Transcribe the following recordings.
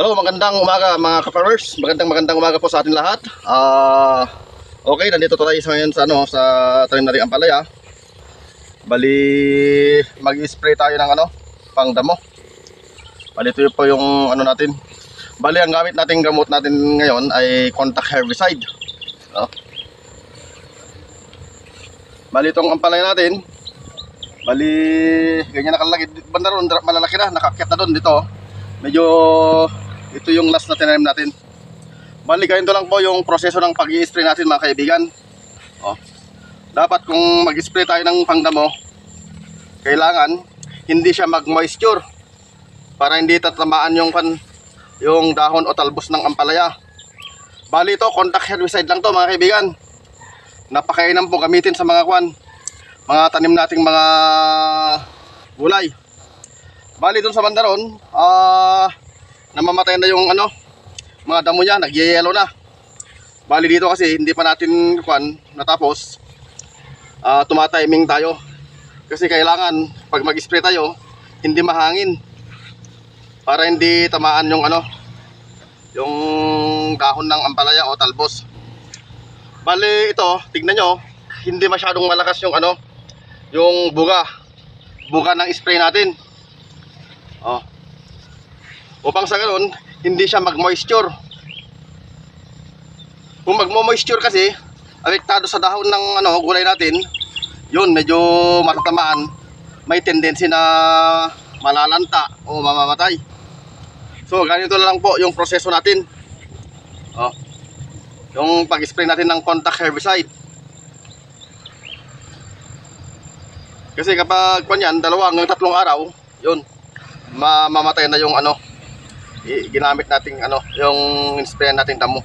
Hello, magandang umaga mga ka-farmers. Magandang magandang umaga po sa atin lahat. Ah, okay, nandito tayo ngayon sa ano, sa tanim na rin ang palaya. Bali, mag-spray tayo ng ano, pang damo. Bali, ito po yung ano natin. Bali, ang gamit nating gamot natin ngayon ay contact herbicide. No? Bali, itong ampalaya natin, bali, ganyan nakalaki. Banda ron, malalaki na, nakakyat na doon dito. Medyo ito yung last na tinanim natin. Bali, ganito lang po yung proseso ng pag spray natin mga kaibigan. Oh. Dapat kung mag-spray tayo ng pangdamo, kailangan hindi siya mag-moisture para hindi tatamaan yung pan yung dahon o talbos ng ampalaya. Bali ito, contact herbicide lang to mga kaibigan. Napakainam po gamitin sa mga kwan, mga tanim nating mga gulay. Bali doon sa bandaron, ah namamatay na yung ano, mga damo niya, nagyayelo na. Bali dito kasi hindi pa natin kwan natapos. Ah tumatiming tayo. Kasi kailangan pag mag-spray tayo, hindi mahangin. Para hindi tamaan yung ano, yung dahon ng ampalaya o talbos. Bali ito, tignan nyo, hindi masyadong malakas yung ano, yung buga. Buga ng spray natin. Oh. Upang sa ganun, hindi siya mag-moisture. Kung magmo-moisture kasi, apektado sa dahon ng ano, gulay natin, yun, medyo matatamaan. May tendency na malalanta o mamamatay. So, ganito na lang po yung proseso natin. Oh. Yung pag-spray natin ng contact herbicide. Kasi kapag kanyan, dalawa hanggang tatlong araw, yun, mamamatay na yung ano, ginamit nating ano, yung spray nating damo.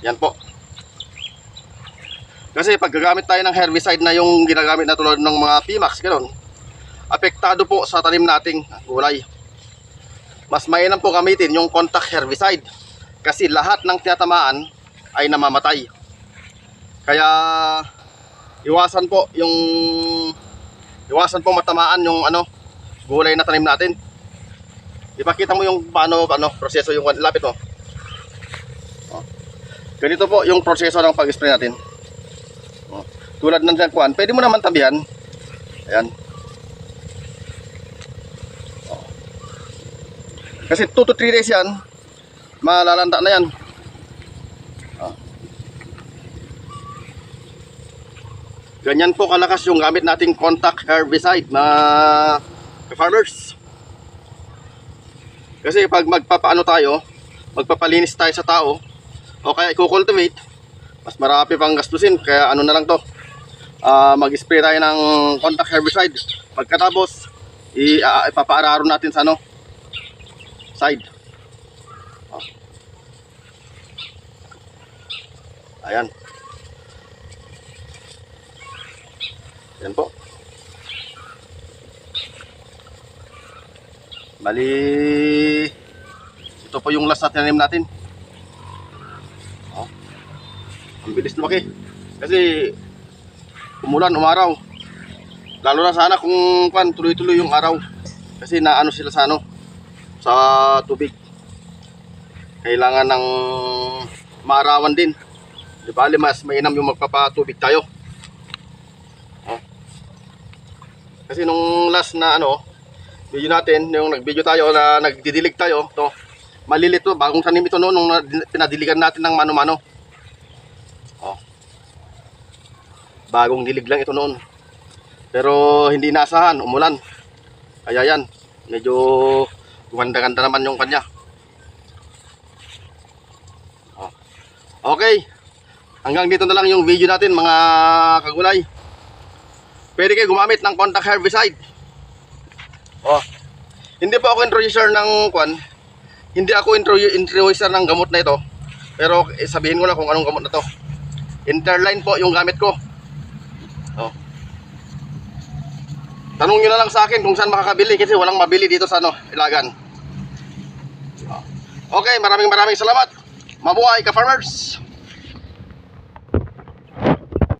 Yan po. Kasi pag gagamit tayo ng herbicide na yung ginagamit na tulad ng mga Pimax, gano'n, apektado po sa tanim nating gulay. Mas mainam po gamitin yung contact herbicide kasi lahat ng tinatamaan ay namamatay. Kaya iwasan po yung iwasan po matamaan yung ano gulay na tanim natin. Ipakita mo yung paano ano proseso yung lapit mo. Oh. Ganito po yung proseso ng pag-spray natin. Oh. Tulad ng kwan, pwede mo naman tabihan. Ayan. Oh. Kasi 2 to 3 days yan, malalanta na yan. Oh. Ganyan po kalakas yung gamit nating contact herbicide mga farmers. Kasi pag magpapaano tayo, magpapalinis tayo sa tao, o kaya i-cultivate, mas marami pang gastusin. Kaya ano na lang to, ah, mag-spray tayo ng contact herbicide. Pagkatapos, i uh, ipapaararo natin sa ano, side. Oh. Ayan. Yan po. Bali, ito po yung last na tinanim natin. Oh. Ang bilis lumaki. Kasi umulan, umaraw. Lalo na sana kung pan tuloy-tuloy yung araw. Kasi naano sila sa ano sa tubig. Kailangan ng maarawan din. Di ba, mas mainam yung magpapatubig tayo. Oh. Kasi nung last na ano, video natin, yung nag-video tayo na nagdidilig tayo, to malilit to, bagong tanim ito noon nung na- pinadiligan natin ng mano-mano. Oh. Bagong dilig lang ito noon. Pero hindi naasahan, umulan. Kaya yan, medyo gumanda-ganda naman yung kanya. Oh. Okay. Hanggang dito na lang yung video natin mga kagulay. Pwede kayo gumamit ng contact herbicide. Oh. Hindi po ako introducer ng kwan. Hindi ako intro introducer ng gamot na ito. Pero eh, sabihin ko na kung anong gamot na to. Interline po yung gamit ko. Oh. Tanong nyo na lang sa akin kung saan makakabili kasi walang mabili dito sa ano, Ilagan. Okay, maraming maraming salamat. Mabuhay ka farmers.